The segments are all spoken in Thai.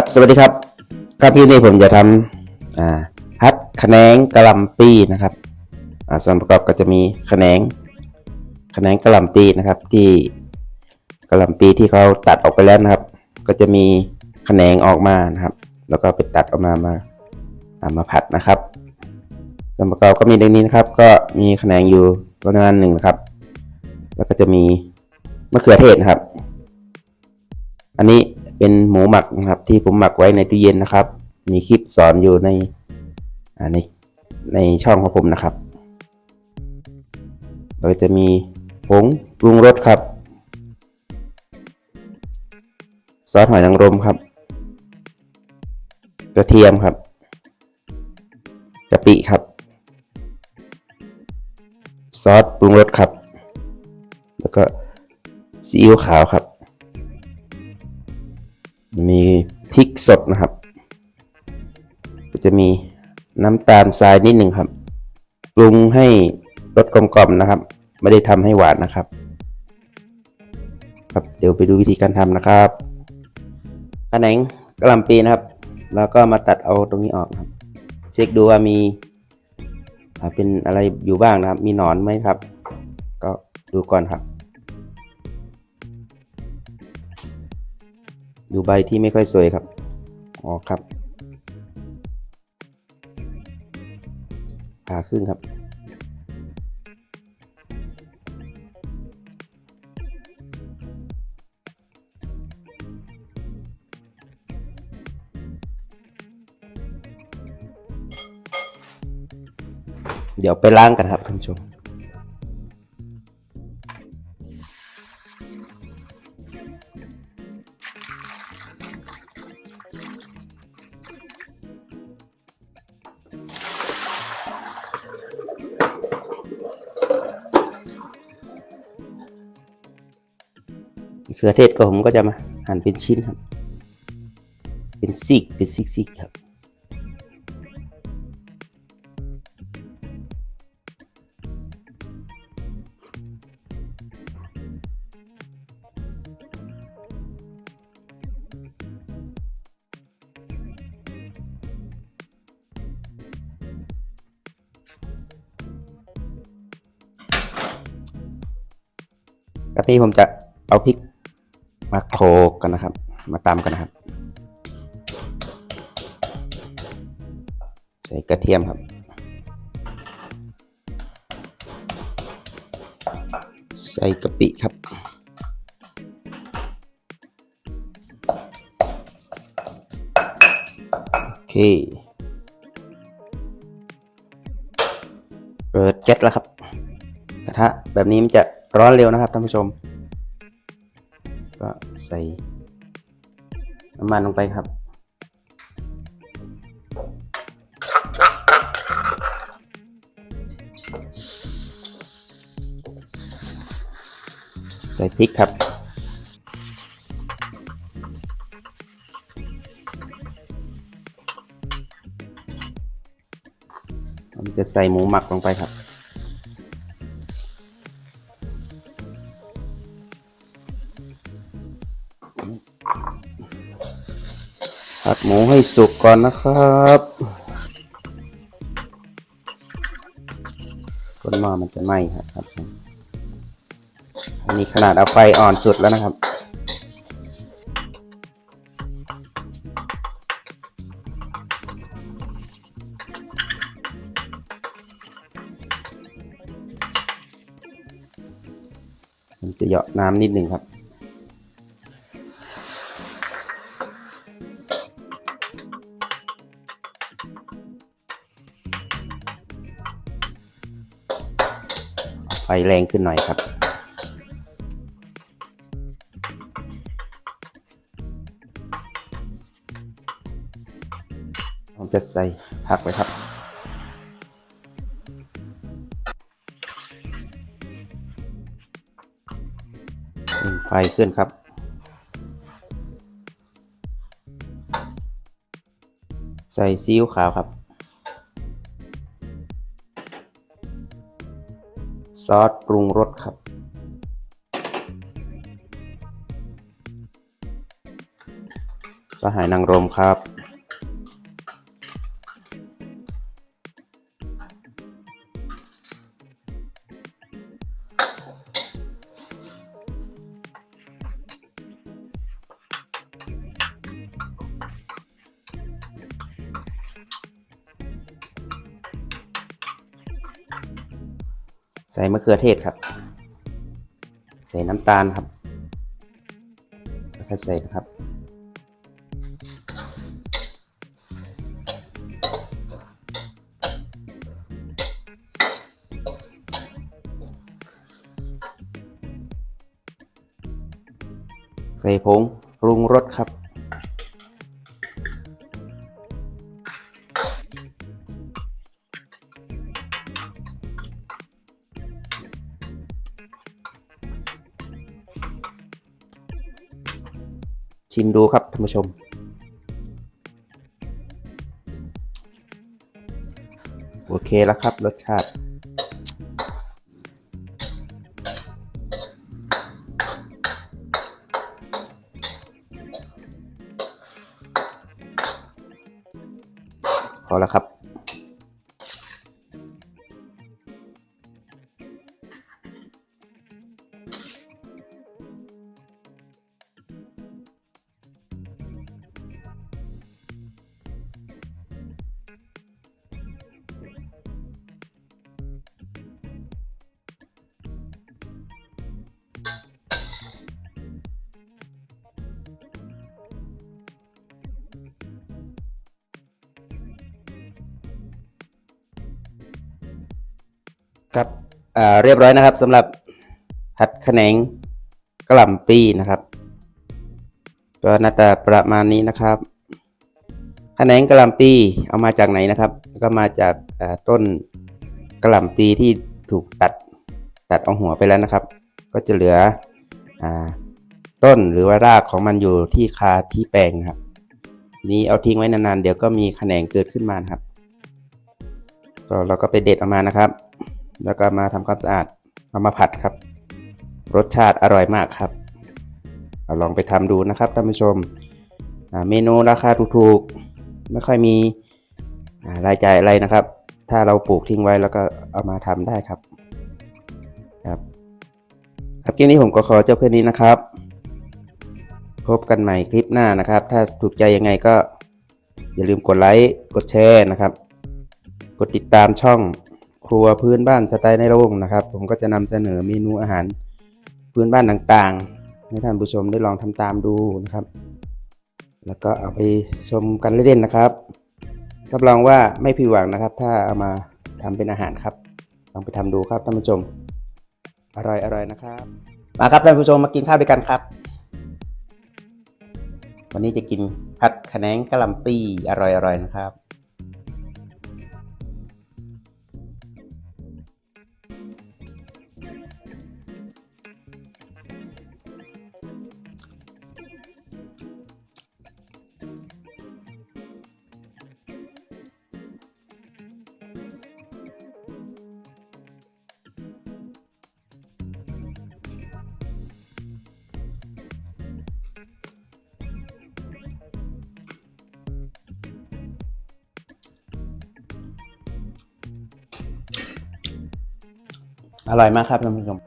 ครับสวัสดีครับครับพี่นี่ผมจะทำอ่าฮัดขะแนงกะลำปีนะครับอ่าส่วนประกอบก็จะมีขะแนงขะแนงกะลำปีนะครับ ที่กะลำปีที่เขาตัดออกไปแล้วนะครับ ก็จะมีขะแนงออกมานะครับ แล้วก็ไปตัดออกมามาามาผัดนะครับ ส่วนประกอบก็มีดังนี้นะครับ ก็มีขะแขนงอยู่ประมาณหนึ่งนะครับ แล้วก็จะมีมะเขือเทศนะครับ อันนี้ เป็นหมูหมักนะครับ ที่ผมหมักไว้ในตู้เย็นนะครับ มีคลิปสอนอยู่ในอ่าในในช่องของผมนะครับโดยจะมีผงปรุงรสครับ ซอสหอยนางรมครับ กระเทียมครับกะปิครับ ซอสปรุงรสครับ แล้วก็ซีอิ๊วขาวครับ มีพริกสดนะครับ ก็จะมีน้ำตาลทรายนิดหนึ่งครับ ปรุงให้รสกลมๆนะครับ ไม่ได้ทำให้หวานนะครับ ครับ เดี๋ยวไปดูวิธีการทำนะครับกระแหนงกระลำปีนะครับ แล้วก็มาตัดเอาตรงนี้ออกครับ เช็คดูว่ามีเป็นอะไรอยู่บ้างนะครับ มีหนอนไหมครับ ก็ดูก่อนครับ ดูใบที่ไม่ค่อยสวยครับอ๋อครับผ่าครึ่งครับ เดี๋ยวไปล้างกันครับท่านผู้ชม เขือเทศก็ผมก็จะมาหั่นเป็นชิ้นครับ เป็นซีกเป็นซิกๆครับกะทิผมจะเอาพริก มาโขลกกันนะครับ มาตำกันนะครับ ใส่กระเทียมครับ ใส่กะปิครับ โอเค เปิดแก๊สแล้วครับ กระทะแบบนี้มันจะร้อนเร็วนะครับท่านผู้ชม ใส่น้ำมันลงไปครับ ใส่พริกครับผมจะใส่หมูหมักลงไปครับ ผัดหมูให้สุกก่อนนะครับก้นหม้อมันจะไหม้ครับอันนี้ขนาดเอาไฟอ่อนสุดแล้วนะครับจะเหยาะน้ำนิดหนึ่งครับ ฟแรงขึ้นหน่อยครับ ผมจะใส่ผักไว้ครับ ไฟขึ้นครับ ใส่ซีอิ๊วขาวครับ ซอสปรุงรสครับ สหายนางรมครับ ใส่มะเขือเทศครับ ใส่น้ำตาลครับ แล้วก็ใส่นะครับ ใส่ผงปรุงรสครับ ชิมดูครับท่านผู้ชม โอเคแล้วครับรสชาติ พอแล้วครับ ครับเรียบร้อยนะครับสำหรับผัดแหนงกะล่ำปีนะครับ ก็หน้าตาประมาณนี้นะครับแหนงกะล่ำปีเอามาจากไหนนะครับ ก็มาจากต้นกะล่ำปีที่ถูกตัดตัดเอาหัวไปแล้วนะครับ ก็จะเหลืออต้นหรือว่ารากของมันอยู่ที่คาที่แปลงนะครับทีนี้เอาทิ้งไว้นานๆ เดี๋ยวก็มีแขนงเกิดขึ้นมานครับ ก็เราก็ไปเด็ดออกมานะครับ แล้วก็มาทำความสะอาดเอามาผัดครับ รสชาติอร่อยมากครับอาลองไปทำดูนะครับท่านผู้ชม เมนูราคาถูกๆ ไม่ค่อยมีรายจ่ายอะไรนะครับ ถ้าเราปลูกทิ้งไว้แล้วก็เอามาทำได้ครับ ครับคลิปนี้ผมก็ขอจบเพื่อนนี้นะครับ พบกันใหม่คลิปหน้านะครับ ถ้าถูกใจยังไงก็อย่าลืมกดไลค์กดแชร์นะครับ กดติดตามช่องครัวพื้นบ้านสไตล์ในโรงนะครับ ผมก็จะนำเสนอเมนูอาหารพื้นบ้านต่างๆ ให้ท่านผู้ชมได้ลองทำตามดูนะครับ แล้วก็เอาไปชมกันเล่นๆนะครับรับรองว่าไม่ผิดหวังนะครับ ถ้าเอามาทำเป็นอาหารครับลองไปทำดูครับท่านผู้ชม อร่อยอร่อยนะครับ มาครับท่านผู้ชมมากินข้าวด้วยกันครับ วันนี้จะกินผัดขะแหนงกะหล่ำปีอร่อยอร่อยนะครับ อร่อยมากครับท่านผู้ชม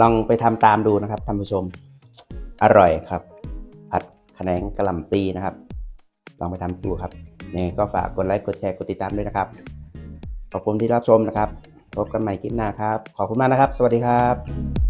ลองไปทำตามดูนะครับท่านผู้ชมอร่อยครับ ผัดขะแขนงกระหล่ำปีนะครับ ลองไปทำดูครับยังไงก็ฝากกดไลค์กดแชร์กดติดตามด้วยนะครับ ขอบคุณที่รับชมนะครับ พบกันใหม่คลิปหน้าครับ ขอบคุณมากนะครับ สวัสดีครับ